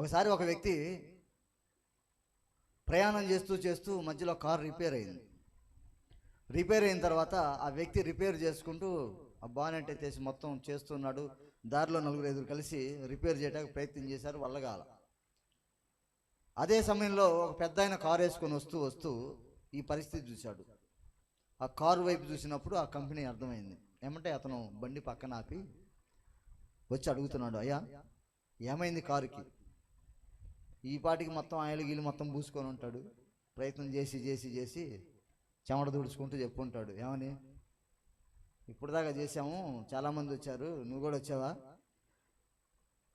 ఒకసారి ఒక వ్యక్తి ప్రయాణం చేస్తూ చేస్తూ మధ్యలో కార్ రిపేర్ అయింది. రిపేర్ అయిన తర్వాత ఆ వ్యక్తి రిపేర్ చేసుకుంటూ ఆ బానెట్ ఎత్తేసి మొత్తం చేస్తున్నాడు. దారిలో నలుగురు ఐదుగురు కలిసి రిపేర్ చేయడానికి ప్రయత్నం చేశారు వల్లగాల. అదే సమయంలో ఒక పెద్ద ఆయన కారు వేసుకొని వస్తూ వస్తూ ఈ పరిస్థితి చూశాడు. ఆ కారు వైపు చూసినప్పుడు ఆ కంపెనీ అర్థమైంది. ఏమంటే అతను బండి పక్కన ఆపి వచ్చి అడుగుతున్నాడు అయ్యా ఏమైంది కారుకి? ఈ పాటికి మొత్తం ఆయన గీలు మొత్తం పూసుకొని ఉంటాడు. ప్రయత్నం చేసి చేసి చేసి చెమట తుడుచుకుంటూ చెప్పుకుంటాడు. ఏమని? ఇప్పుడు దాకా చేసాము చాలామంది వచ్చారు. నువ్వు కూడా వచ్చావా?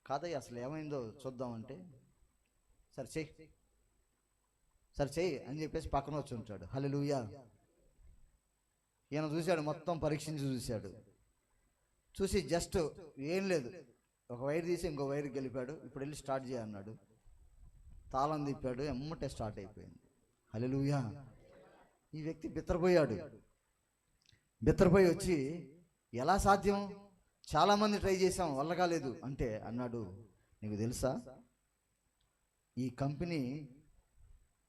కాదయ్య అసలు ఏమైందో చూద్దామంటే సరే చెయ్యి సరే చెయ్యి అని చెప్పేసి పక్కన వచ్చి ఉంటాడు. హలో ఈయన చూశాడు మొత్తం పరీక్షించి చూశాడు. చూసి జస్ట్ ఏం లేదు. ఒక వైర్ తీసి ఇంకో వైర్ గెలిపాడు ఇప్పుడు వెళ్ళి స్టార్ట్ చేయన్నాడు తాళం తిప్పాడు ఎమ్మటే స్టార్ట్ అయిపోయింది. హలెలుయా ఈ వ్యక్తి బిత్తరపోయాడు. బిత్తరపోయి వచ్చి ఎలా సాధ్యం? చాలామంది ట్రై చేసాం వల్ల కాలేదు. అంటే అన్నాడు నీకు తెలుసా? ఈ కంపెనీ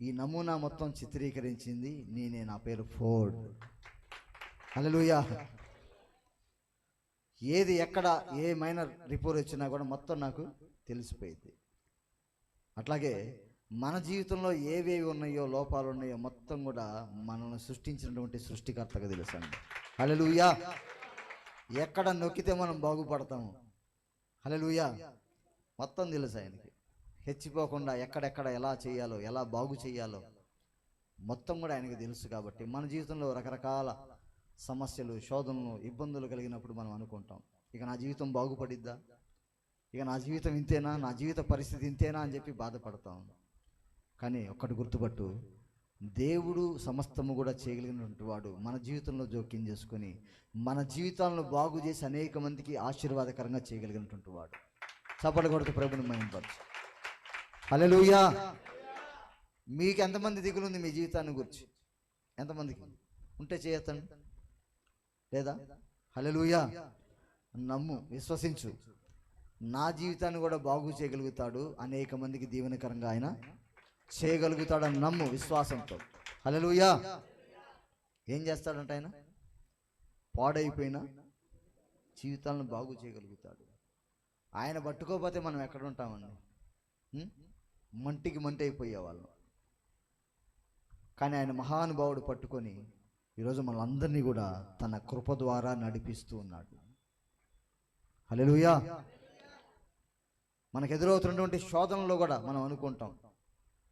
ఈ నమూనా మొత్తం చిత్రీకరించింది నేనే నా పేరు ఫోర్డ్. హల్లెలూయా. ఏది ఎక్కడ ఏ మైనర్ రిపోర్ట్ వచ్చినా కూడా మొత్తం నాకు తెలిసిపోయింది. అట్లాగే మన జీవితంలో ఏవేవి ఉన్నాయో లోపాలు ఉన్నాయో మొత్తం కూడా మనల్ని సృష్టించినటువంటి సృష్టికర్తగా తెలుసండి. హల్లెలూయా. ఎక్కడ నొక్కితే మనం బాగుపడతాము. హల్లెలూయా. మొత్తం తెలుసు ఆయనకి. హెచ్చిపోకుండా ఎక్కడెక్కడ ఎలా చేయాలో ఎలా బాగు చేయాలో మొత్తం కూడా ఆయనకి తెలుసు కాబట్టి మన జీవితంలో రకరకాల సమస్యలు శోధనలు ఇబ్బందులు కలిగినప్పుడు మనం అనుకుంటాం. ఇక నా జీవితం బాగుపడిద్దా? ఇక నా జీవితం ఇంతేనా? నా జీవిత పరిస్థితి ఇంతేనా? అని చెప్పి బాధపడతాం కానీ ఒక్కటి గుర్తుపట్టు దేవుడు సమస్తము కూడా చేయగలిగినటువంటి వాడు మన జీవితంలో జోక్యం చేసుకొని మన జీవితాలను బాగు చేసి అనేక మందికి ఆశీర్వాదకరంగా చేయగలిగినటువంటి వాడు. చప్పటి కొడుతూ ప్రభుని మయంపరచు హల్లెలూయా. మీకు ఎంతమంది దిగులుంది మీ జీవితాన్ని గురించి? ఎంతమందికి? ఉంటే చేయతండి లేదా? హల్లెలూయా. నమ్ము విశ్వసించు. నా జీవితాన్ని కూడా బాగు చేయగలుగుతాడు అనేక మందికి దీవెనకరంగా ఆయన చేయగలుగుతాడని నమ్ము విశ్వాసంతో. హల్లెలూయా. ఏం చేస్తాడంట ఆయన? పాడైపోయిన జీవితాలను బాగు చేయగలుగుతాడు. ఆయన పట్టుకోకపోతే మనం ఎక్కడ ఉంటామండి? మంటికి మంటి అయిపోయేవాళ్ళం. కానీ ఆయన మహానుభావుడు పట్టుకొని ఈరోజు మనందరినీ కూడా తన కృప ద్వారా నడిపిస్తూ ఉన్నాడు. హలో మనకు ఎదురవుతున్నటువంటి శోధనలో కూడా మనం అనుకుంటాం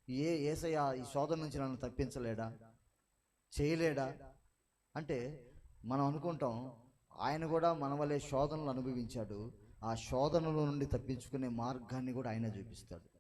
ఏ ఏసయ్య ఈ శోధన నుంచి నన్ను తప్పించలేడా? చేయలేడా? అంటే మనం అనుకుంటాం ఆయన కూడా మన వల్లే శోధనలు అనుభవించాడు. ఆ శోధనల నుండి తప్పించుకునే మార్గాన్ని కూడా ఆయన చూపిస్తాడు.